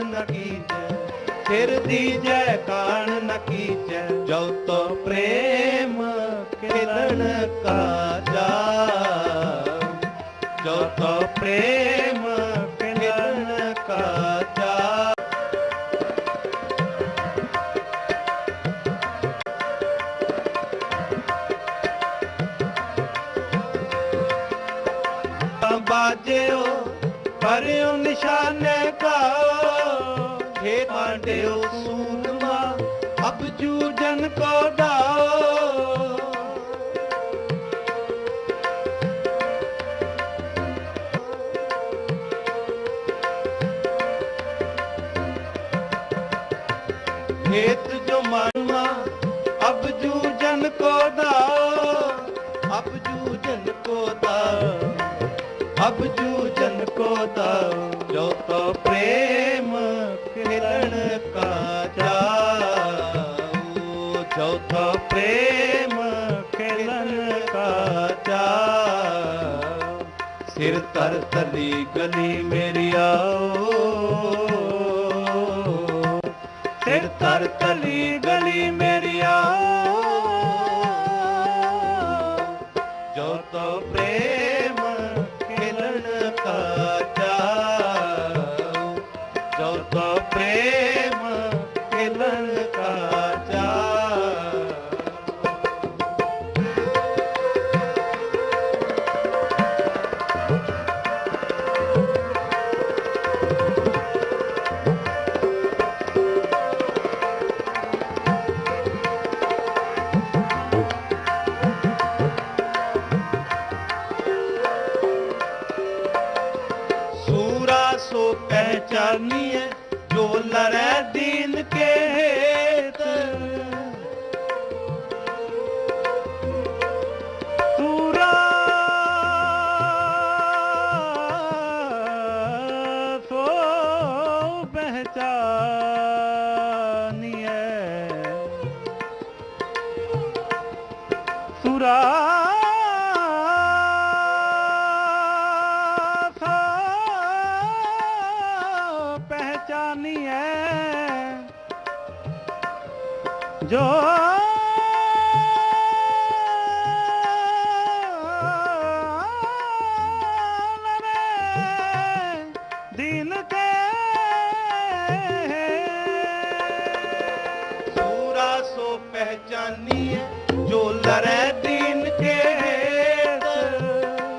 ਕਾਣ ਨ ਕੀਜੈ ਸਿਰ ਦੀਜੈ ਕਾਣ ਨ ਕੀਜੈ। ਜੋ ਤੋ ਪ੍ਰੇਮ ਖੇਲਣ ਕਾਜਾ ਜੋ ਤੋ ਪ੍ਰੇਮ ਖੇਲਣ ਕਾ ਜਾ ਬਾਜਿਓ ਪਰਿਓ ਨਿਸ਼ਾਨੇ हे मांडियो सूरमा अब जू जन को डाओ खेत जो मानुआ अब जू जन को दाओ अब जू जन को दाओ अब जू जन को दाओ ਪ੍ਰੇਮ ਖੇਲਨ ਕਾ ਚਾ ਸਿਰ ਤਰ ਤਲੀ ਗਲੀ ਮੇਰੀ ਆਓ। ਸਿਰ ਤਰ ਤਲੀ ਗਲੀ ਮੇਰੀ ਆਓ। ਜੋ ਤੋ ਪ੍ਰੇਮ ਖੇਲਨ ਕਾ ਚਾ ਜੋ ਤੋ ਪ੍ਰੇਮ लड़े दीन के हेत सूरा सो पहचानिए ਸੁਰਾ ਜੋ ਲਵੇ ਸੋ ਪਹਿਚਾਨੀਏ ਜੋ ਲੜੈ ਦੀਨ ਕੇ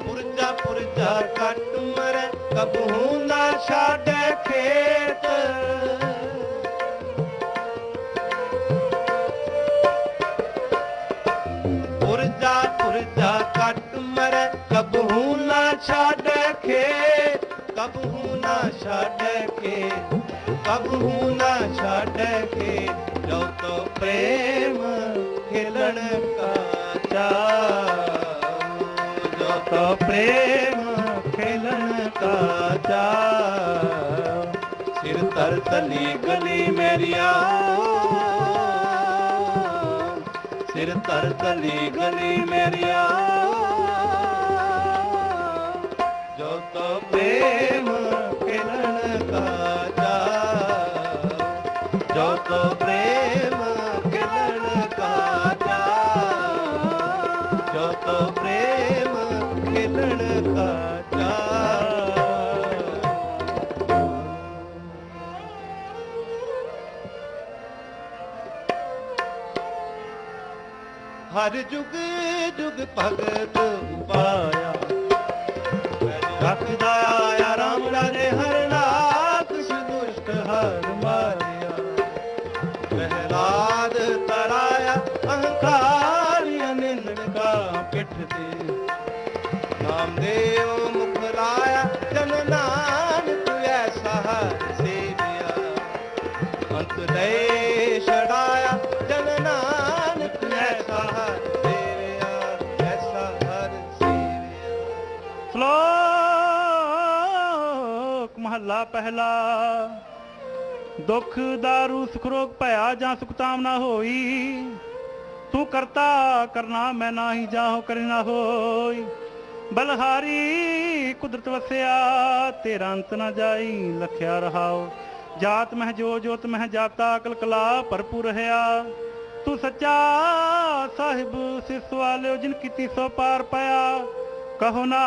ਪੁਰਜਾ ਪੁਰਜਾ ਕੱਟ ਮਰੈ, ਕਬਹੂ ਨਾ ਛਾੜੈ ਖੇਤ। ਕਬਹੂ ਨਾ ਛੱਡ ਕੇ ਕਬਹੂ ਨਾ ਛੱਡ ਕੇ ਕਬਹੂ ਨਾ ਛੱਡ ਕੇ ਜੋ ਤੋ ਪ੍ਰੇਮ ਖਿਲਣ ਕਾ ਚਾਓ ਜੋ ਤੋ ਪ੍ਰੇਮ ਖਿਲਣ ਕਾ ਚਾਓ ਸਿਰ ਤਰ ਤਲੀ ਗਲੀ ਮੇਰੀ ਆਓ ਸਿਰ ਤਰ ਤਲੀ ਗਲੀ ਮੇਰੀ ਪ੍ਰੇਮ ਖਿਲਣ ਕਾ ਜੋ ਤੋ ਪ੍ਰੇਮ ਖਿਲਣ ਕਾ ਚਾਓ ਜੋ ਤੋ ਪ੍ਰੇਮ ਖਿਲਣ ਕਾ ਹਰ ਜੁਗ ਜੁਗ ਭਗਤ ਪਾਇਆ। ਰੱਖਦਾ ਸ਼ਲੋਕ ਮਹੱਲਾ ਪਹਿਲਾ। ਦੁੱਖ ਦਾਰੂ, ਸੁਖ ਰੋਗ ਭਇਆ ਜਾਂ ਸੁਖ ਤਾਮ ਹੋਈ। ਤੂੰ ਕਰਤਾ, ਕਰਨਾ ਮੈਂ ਨਾਹੀ ਜਾਹੋ ਕਰੇ ਨਾ ਹੋਈ। ਬਲਹਾਰੀ ਕੁਦਰਤ ਵਸਿਆ, ਤੇਰਾ ਅੰਤ ਨਾ ਜਾਈ ਲਖਿਆ ਰਹਾਓ। ਜਾਤ ਮਹਿ ਜੋ ਜੋਤ ਮਹਿ ਜਾਤਾ ਅਕਲ ਕਲਾ ਭਰਪੂਰ ਰਹਾ ਤੂੰ ਸੱਚਾ ਸਾਹਿਬ ਸਿਸ ਵਾਲਿਓ ਜਿਨ ਕੀਤੀ ਸੋ ਪਾਰ ਪਾਇਆ ਕਹੋ ਨਾਨ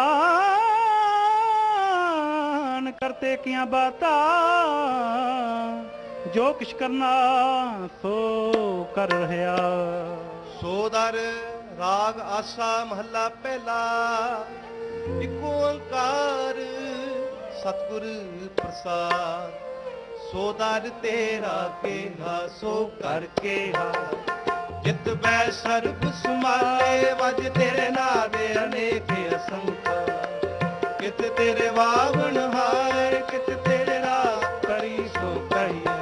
ਕਰਤੇ ਕੀਆਂ ਬਾਤਾਂ, ਜੋ ਕਿਛ ਕਰਨਾ ਸੋ ਕਰ ਰਹਾ। ਸੋਦਰ ਰਾਗ ਆਸਾ ਮਹੱਲਾ ਪਹਿਲਾ, ਇੱਕ ਓੰਕਾਰ ਸਤਿਗੁਰ ਪ੍ਰਸਾਦ। ਸੋਦਰ ਤੇਰਾ ਕੇਹਾ, ਸੋ ਕਰ ਕੇਹਾ। ਜਿਤ ਬੈ ਸਰਬ ਸਮਾਲੇ ਵਜ ਤੇਰੇ ਨਾਂ ਦੇ ਅਨੇਕ ਅਸੰਖ। ਕਿਤ ਤੇਰੇ ਵਾਵਣ ਹਾਰ, ਕਿਤ ਤੇਰੇ ਰਾਸ ਕਰੀ ਸੋ ਕਹੀਏ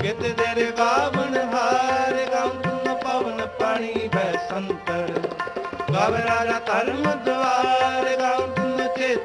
ਕਿਤ ਤੇਰੇ ਗਾਵਨ ਹਾਰ, ਗੰਗ ਪਵਨ ਪਾਣੀ ਬੈ ਸੰਤਰ। ਗਾਵ ਰਾਜਾ ਧਰਮ ਦਵਾਰ ਗਾ